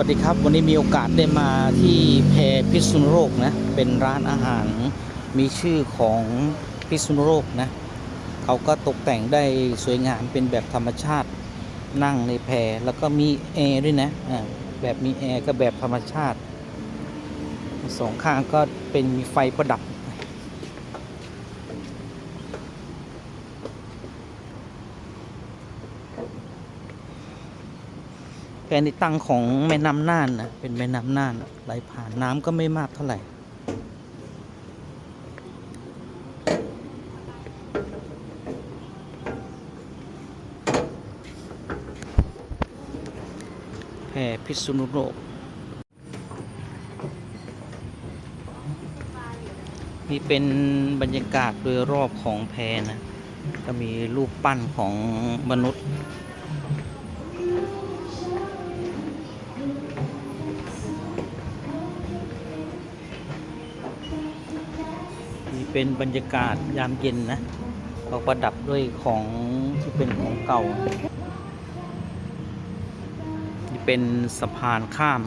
วัสดีครับ วันนี้มีโอกาสได้มาที่แพพิษณุโลกนะ เป็นร้านอาหารมีชื่อของพิษณุโลกนะเขาก็ตกแต่งได้สวยงามเป็นแบบธรรมชาตินั่งในแพแล้วก็มีแอร์ด้วยนะแบบมีแอร์ก็แบบธรรมชาติสองข้างก็เป็นมีไฟประดับ แพในตั้งของแม่น้ำน่านนะเป็นแม่น้ำน่านไหลผ่านน้ำก็ไม่มากเท่าไหร่แพพิษณุโลกนี่เป็นบรรยากาศโดยรอบของแพนะ ก็มีรูปปั้นของมนุษย์ เป็นบรรยากาศยามเย็นนะเราประดับด้วยของที่เป็นของเก่า นี่เป็นสะพานข้าม